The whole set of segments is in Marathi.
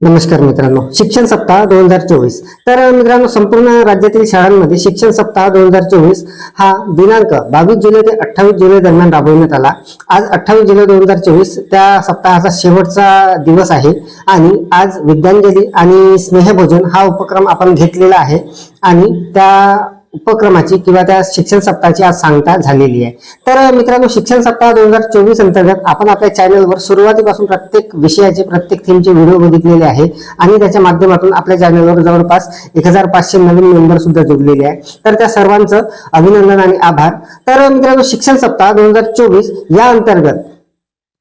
नमस्कार मित्रांनो. शिक्षण सप्ताह दोन हजार चोवीस. तर मित्रांनो संपूर्ण राज्यातील शाळांमध्ये शिक्षण सप्ताह दोन हजार चोवीस हा दिनांक बावीस जुलै ते अठ्ठावीस जुलै दरम्यान राबवण्यात आला. आज अठ्ठावीस जुलै दोन हजार चोवीस त्या सप्ताहाचा शेवटचा दिवस आहे आणि आज विद्यांजली आणि स्नेहभोजन हा उपक्रम आपण घेतलेला आहे आणि त्या उपक्रमाची किंवा त्या शिक्षण सप्ताहाची आज सांगता झालेली आहे. तर मित्रांनो शिक्षण सप्ताह दोन हजार चोवीस अंतर्गत आपण आपल्या चॅनलवर सुरुवातीपासून प्रत्येक विषयाचे प्रत्येक थीमचे व्हिडिओ बघितलेले आहे आणि त्याच्या माध्यमातून आपल्या चॅनलवर जवळपास एक हजार पाचशे नवीन मेंबर सुद्धा जोडलेले आहे. तर त्या सर्वांचं अभिनंदन आणि आभार. तर मित्रांनो शिक्षण सप्ताह दोन हजार चोवीस या अंतर्गत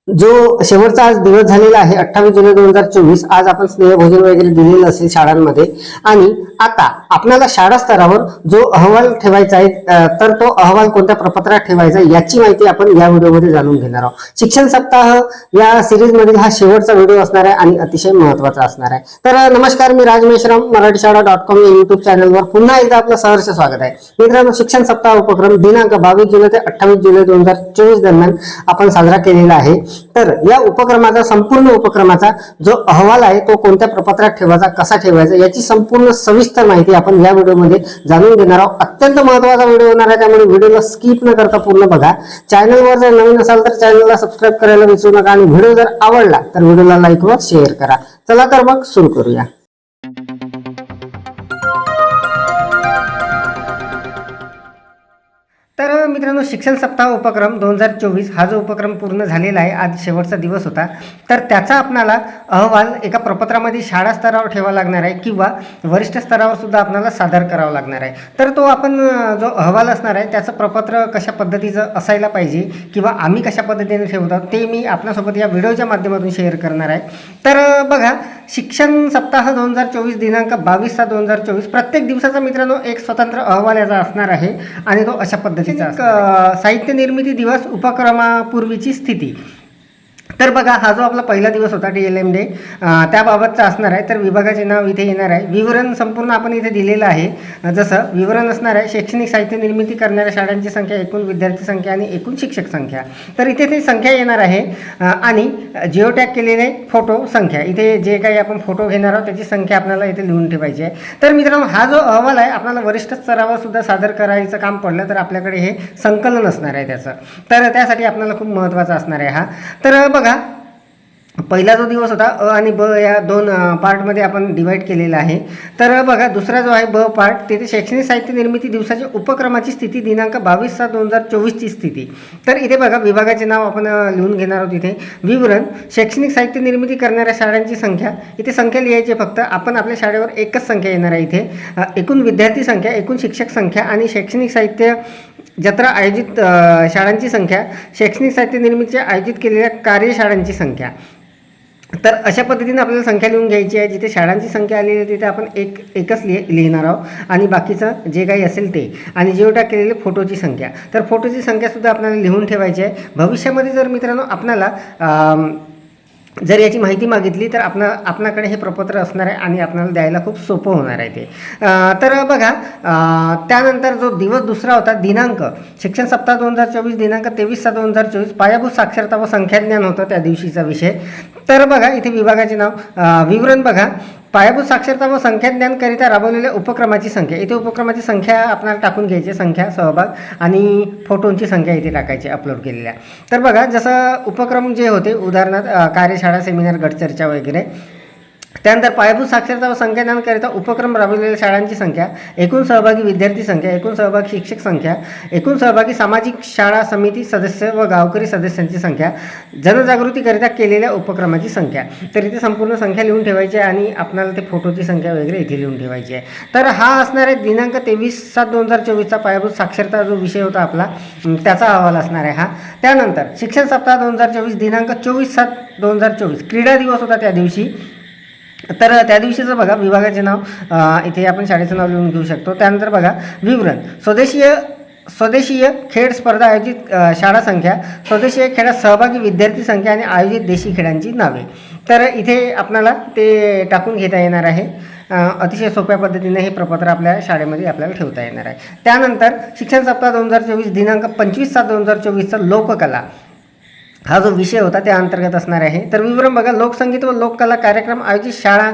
जो शेवटचा आज दिवस झालेला आहे अठ्ठावीस जुलै दोन हजार चोवीस आज आपण स्नेहभोजन वगैरे दिलेलं असेल शाळांमध्ये. आणि आता आपल्याला शाळा स्तरावर जो अहवाल ठेवायचा आहे तर तो अहवाल कोणत्या प्रपत्रात ठेवायचा आहे, याची माहिती आपण या व्हिडिओमध्ये जाणून घेणार आहोत. शिक्षण सप्ताह या सिरीज मधील हा शेवटचा व्हिडिओ असणार आहे आणि अतिशय महत्त्वाचा असणार आहे. तर नमस्कार मी राज मेश्राम मराठी शाळा डॉट कॉम या युट्यूब चॅनलवर पुन्हा एकदा आपलं सहर्ष स्वागत आहे. मित्रांनो शिक्षण सप्ताह उपक्रम दिनांक बावीस जुलै ते अठ्ठावीस जुलै दोन हजार चोवीस दरम्यान आपण साजरा केलेला आहे. तर या उपक्रमाचा संपूर्ण उपक्रमाचा जो अहवाल आहे तो कोणत्या प्रपत्रात ठेवायचा कसा ठेवायचा याची संपूर्ण सविस्तर माहिती आपण या व्हिडिओमध्ये जाणून घेणार आहोत. अत्यंत महत्त्वाचा व्हिडिओ होणार आहे त्यामुळे व्हिडिओला स्किप न करता पूर्ण बघा. चॅनलवर जर नवीन असाल तर चॅनलला सबस्क्राईब करायला विसरू नका आणि व्हिडिओ जर आवडला तर व्हिडिओला लाईक व शेअर करा. चला तर मग सुरू करूया. मित्रांनो शिक्षण सप्ताह उपक्रम दोन हजार चोवीस हा जो उपक्रम पूर्ण झालेला आहे आज शेवटचा दिवस होता. तर त्याचा आपणाला अहवाल एका प्रपत्रामध्ये शाळा स्तरावर ठेवावा लागणार आहे किंवा वरिष्ठ स्तरावर सुद्धा आपणाला सादर करावा लागणार आहे. तर तो आपण जो अहवाल असणार आहे त्याचं प्रपत्र कशा पद्धतीचं असायला पाहिजे किंवा आम्ही कशा पद्धतीने ठेवतो ते मी आपल्यासोबत या व्हिडिओच्या माध्यमातून शेअर करणार आहे. तर बघा शिक्षण सप्ताह दोन हजार चोवीस दिनांक बावीस सात दोन हजार चोवीस प्रत्येक दिवसाचा मित्रांनो एक स्वतंत्र अहवाल याचा असणार आहे आणि तो अशा पद्धतीचा. साहित्य निर्मिती दिवस उपक्रमापूर्वीची स्थिती तर बघा हा जो आपला पहिला दिवस होता डी एल एम डे त्याबाबतचा असणार आहे. तर विभागाचे नाव इथे येणार आहे. विवरण संपूर्ण आपण इथे दिलेलं आहे. जसं विवरण असणार आहे शैक्षणिक साहित्य निर्मिती करणाऱ्या शाळांची संख्या एकूण विद्यार्थी संख्या आणि एकूण शिक्षक संख्या. तर इथे ती संख्या येणार आहे आणि जिओ टॅग केलेले फोटो संख्या. इथे जे काही आपण फोटो घेणार आहोत त्याची संख्या आपल्याला इथे लिहून ठेवायची आहे. तर मित्रांनो हा जो अहवाल आहे आपल्याला वरिष्ठ स्तरावर सुद्धा सादर करायचं काम पडलं तर आपल्याकडे हे संकलन असणार आहे त्याचं. तर त्यासाठी आपल्याला खूप महत्त्वाचा असणार आहे हा. तर बघा. पहिला जो दिवस होता अ आणि ब या दोन पार्टमध्ये आपण डिवाईड केलेला आहे. तर बघा दुसरा जो आहे ब पार्ट तेथे शैक्षणिक साहित्य निर्मिती दिवसाच्या उपक्रमाची स्थिती दिनांक बावीस सात दोन हजार चोवीसची स्थिती. तर इथे बघा विभागाचे नाव आपण लिहून घेणार आहोत इथे. विवरण शैक्षणिक साहित्य निर्मिती करणाऱ्या शाळांची संख्या. इथे संख्या लिहायची फक्त. आपण आपल्या शाळेवर एकच संख्या येणार आहे इथे. एकूण विद्यार्थी संख्या एकूण शिक्षक संख्या आणि शैक्षणिक साहित्य जत्रा आयोजित शाळांची संख्या शैक्षणिक साहित्य निर्मितीच्या आयोजित केलेल्या कार्यशाळांची संख्या. तर अशा पद्धतीने आपल्याला संख्या लिहून घ्यायची आहे. जिथे शाळांची संख्या आलेली आहे तिथे आपण एक एकच लिह लिहिणार आहोत. आणि बाकीचं जे काही असेल ते. आणि जेवटा केलेले फोटोची संख्या. तर फोटोची संख्यासुद्धा आपल्याला लिहून ठेवायची आहे. भविष्यामध्ये जर मित्रांनो आपल्याला जर याची माहिती मागितली तर आपणा आपणाकडे हे प्रपत्र असणार आहे आणि आपल्याला द्यायला खूप सोपं होणार आहे ते. तर बघा त्यानंतर जो दिवस दुसरा होता दिनांक. शिक्षण सप्ताह दोन हजार चोवीस दिनांक तेवीस सात दोन हजार चोवीस पायाभूत साक्षरता व संख्याज्ञान होतं त्या दिवशीचा विषय. तर बघा इथे विभागाचे नाव विवरण बघा. पायाभूत साक्षरता व संख्याज्ञानकरिता राबवलेल्या उपक्रमाची संख्या. इथे उपक्रमाची संख्या आपल्याला टाकून घ्यायची संख्या सहभाग आणि फोटोंची संख्या इथे टाकायची अपलोड केलेल्या. तर बघा जसं उपक्रम जे होते उदाहरणार्थ कार्यशाळा सेमिनार गटचर्चा वगैरे त्यानंतर पायाभूत साक्षरता व संख्याज्ञानकरिता उपक्रम राबवलेल्या शाळांची संख्या एकूण सहभागी विद्यार्थी संख्या एकूण सहभागी शिक्षक संख्या एकूण सहभागी सामाजिक शाळा समिती सदस्य व गावकरी सदस्यांची संख्या जनजागृतीकरिता केलेल्या उपक्रमाची संख्या. तर इथे संपूर्ण संख्या लिहून ठेवायची आहे आणि आपल्याला ते फोटोची संख्या वगैरे इथे लिहून ठेवायची आहे. तर हा असणार आहे दिनांक तेवीस सात दोन हजार चोवीसचा पायाभूत साक्षरता जो विषय होता आपला त्याचा अहवाल असणार आहे हा. त्यानंतर शिक्षण सप्ताह दोन हजार चोवीस दिनांक चोवीस सात दोन हजार चोवीस क्रीडा दिवस होता त्या दिवशी. तर त्या दिवशीचं बघा विभागाचे नाव इथे आपण शाळेचं नाव लिहून घेऊ शकतो. त्यानंतर बघा विवरण. स्वदेशीय स्वदेशीय खेळ स्पर्धा आयोजित शाळा संख्या स्वदेशीय खेळात सहभागी विद्यार्थी संख्या आणि आयोजित देशी खेळांची नावे. तर इथे आपणाला ते टाकून घेता येणार आहे. अतिशय सोप्या पद्धतीने हे प्रपत्र आपल्या शाळेमध्ये आपल्याला ठेवता येणार आहे. त्यानंतर शिक्षण सप्ताह दोन हजार चोवीस दिनांक पंचवीस सात दोन हजार चोवीसचा लोककला. हा जो विषय होता त्या अंतर्गत असणार आहे. तर विवरण बघा लोकसंगीत व लोककला कार्यक्रम आयोजित शाळा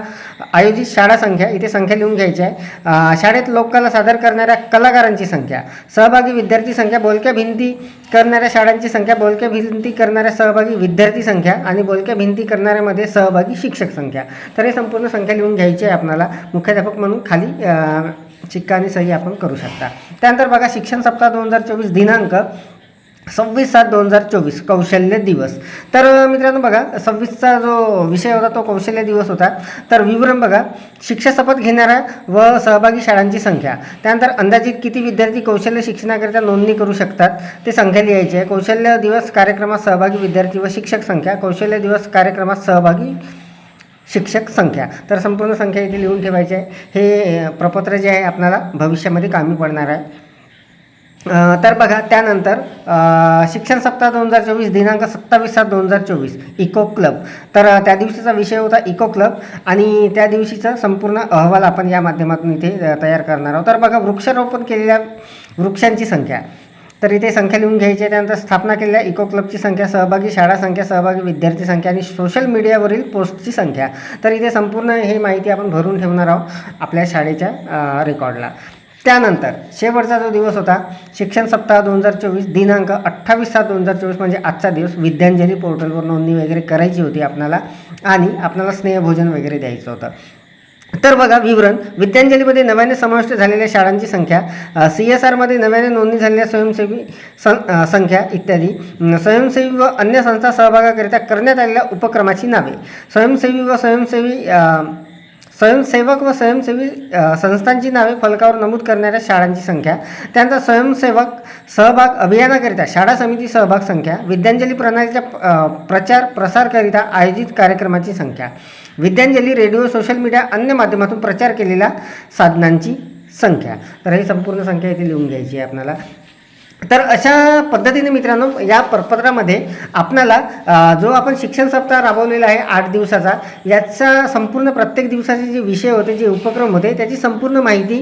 आयोजित शाळा संख्या इथे संख्या लिहून घ्यायची आहे. शाळेत लोककला सादर करणाऱ्या कलाकारांची संख्या सहभागी विद्यार्थी संख्या बोलक्या भिंती करणाऱ्या शाळांची संख्या बोलक्या भिंती करणाऱ्या सहभागी विद्यार्थी संख्या आणि बोलक्या भिंती करणाऱ्यामध्ये सहभागी शिक्षक संख्या. तर हे संपूर्ण संख्या लिहून घ्यायची आहे आपणाला मुख्याध्यापक म्हणून खाली चिक्का आणि सही आपण करू शकता. त्यानंतर बघा शिक्षण सप्ताह दोन हजार चोवीस दिनांक सव्वीस सात दोन हजार चोवीस कौशल्य दिवस. तर मित्रांनो बघा सव्वीसचा जो विषय होता तो कौशल्य दिवस होता. तर विवरण बघा शिक्षा शपथ घेणाऱ्या व सहभागी शाळांची संख्या. त्यानंतर अंदाजित किती विद्यार्थी कौशल्य शिक्षणाकरिता नोंदणी करू शकतात? ते संख्या लिहायची आहे. कौशल्य दिवस कार्यक्रमात सहभागी विद्यार्थी व शिक्षक संख्या. कौशल्य दिवस कार्यक्रमात सहभागी शिक्षक संख्या. तर संपूर्ण संख्या इथे लिहून ठेवायची आहे. हे प्रपत्र जे आहे आपल्याला भविष्यामध्ये कामी पडणार आहे. तर बघा त्यानंतर शिक्षण सप्ताह दोन हजार चोवीस दिनांक सत्तावीस सात दोन हजार चोवीस इको क्लब. तर त्या दिवशीचा विषय होता इको क्लब आणि त्या दिवशीचा संपूर्ण अहवाल आपण या माध्यमातून इथे तयार करणार आहोत. तर बघा वृक्षारोपण केलेल्या वृक्षांची संख्या. तर इथे संख्या लिहून घ्यायची त्यानंतर स्थापना केलेल्या इको क्लबची संख्या सहभागी शाळा संख्या सहभागी विद्यार्थी संख्या आणि सोशल मीडियावरील पोस्टची संख्या. तर इथे संपूर्ण हे माहिती आपण भरून ठेवणार आहोत आपल्या शाळेच्या रेकॉर्डला. त्यानंतर शेवटचा जो दिवस होता शिक्षण सप्ताह दोन हजार चोवीस दिनांक अठ्ठावीस सात दोन हजार चोवीस म्हणजे आजचा दिवस विद्यांजली पोर्टलवर नोंदणी वगैरे करायची होती आपणाला आणि आपणाला स्नेहभोजन वगैरे द्यायचं होतं. तर बघा विवरण विद्यांजलीमध्ये नव्याने समाविष्ट झालेल्या शाळांची संख्या सी एस आरमध्ये नव्याने नोंदणी झालेल्या स्वयंसेवी सं संख्या इत्यादी स्वयंसेवी व अन्य संस्था सहभागाकरिता करण्यात आलेल्या उपक्रमाची नावे. स्वयंसेवी व स्वयंसेवी स्वयंसेवक व स्वयंसेवी संस्थांची नावे फलकावर नमूद करणाऱ्या शाळांची संख्या त्यानंतर स्वयंसेवक सहभाग अभियानाकरिता शाळा समिती सहभाग संख्या विद्यांजली प्रणालीच्या प्रचार प्रसारकरिता आयोजित कार्यक्रमाची संख्या विद्यांजली रेडिओ सोशल मीडिया अन्य माध्यमातून प्रचार केलेल्या साधनांची संख्या. तर ही संपूर्ण संख्या इथे लिहून घ्यायची आहे आपल्याला. तर अशा पद्धतीने मित्रांनो या प्रपत्रामध्ये आपणाला जो आपण शिक्षण सप्ताह राबवलेला आहे आठ दिवसाचा याचा संपूर्ण प्रत्येक दिवसाचे जे विषय होते जे उपक्रम होते त्याची संपूर्ण माहिती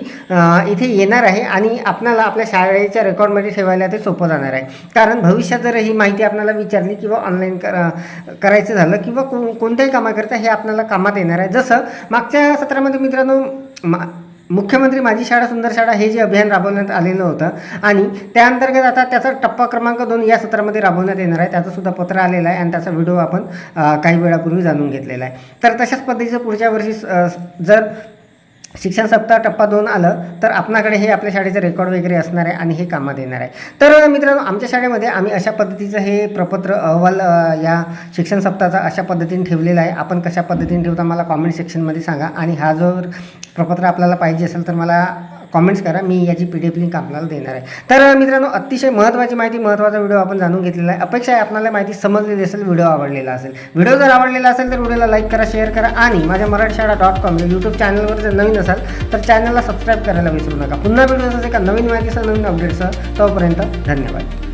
इथे येणार आहे आणि आपणाला आपल्या शाळेच्या रेकॉर्डमध्ये ठेवायला ते सोपं जाणार आहे. कारण भविष्यात जर ही माहिती आपल्याला विचारली किंवा ऑनलाईन कर करायचं झालं किंवा को कोणत्याही कामाकरिता हे आपल्याला कामात येणार आहे. जसं मागच्या सत्रामध्ये मित्रांनो मा मुख्यमंत्री माझी शाळा सुंदर शाळा हे जे अभियान राबवण्यात आलेलं होतं आणि त्या अंतर्गत आता त्याचा टप्पा क्रमांक दोन या सत्रामध्ये राबवण्यात येणार आहे. त्याचं सुद्धा पत्र आलेलं आहे आणि त्याचा व्हिडिओ आपण काही वेळापूर्वी जाणून घेतलेला आहे. तर तशाच पद्धतीचं पुढच्या वर्षी जर शिक्षण सप्ताह टप्पा दोन आलं तर आपणाकडे हे आपल्या शाळेचं रेकॉर्ड वगैरे असणार आहे आणि हे कामात येणार आहे. तर मित्रांनो आमच्या शाळेमध्ये आम्ही अशा पद्धतीचं हे प्रपत्र अहवाल या शिक्षण सप्ताहाचा अशा पद्धतीने ठेवलेला आहे. आपण कशा पद्धतीने ठेवता मला कॉमेंट सेक्शनमध्ये सांगा. आणि हा जो प्रपत्र आपल्याला पाहिजे असेल तर मला कॉमेंट्स करा मी याची पी डी एफ लिंक आपल्याला देणार आहे. तर मित्रांनो अतिशय महत्त्वाची माहिती महत्त्वाचा व्हिडिओ आपण जाणून घेतलेला आहे. अपेक्षा आहे आपल्याला माहिती समजलेली असेल व्हिडिओ आवडलेला असेल. व्हिडिओ जर आवडलेला असेल तर व्हिडिओला लाईक करा शेअर करा आणि माझ्या मराठी शाळा डॉट कॉम यूट्यूब चॅनलवर जर नवीन असाल तर चॅनलला सबस्क्राईब करायला विसरू नका. पुन्हा व्हिडिओ एका नवीन माहितीसह नवीन अपडेटसह तोपर्यंत धन्यवाद.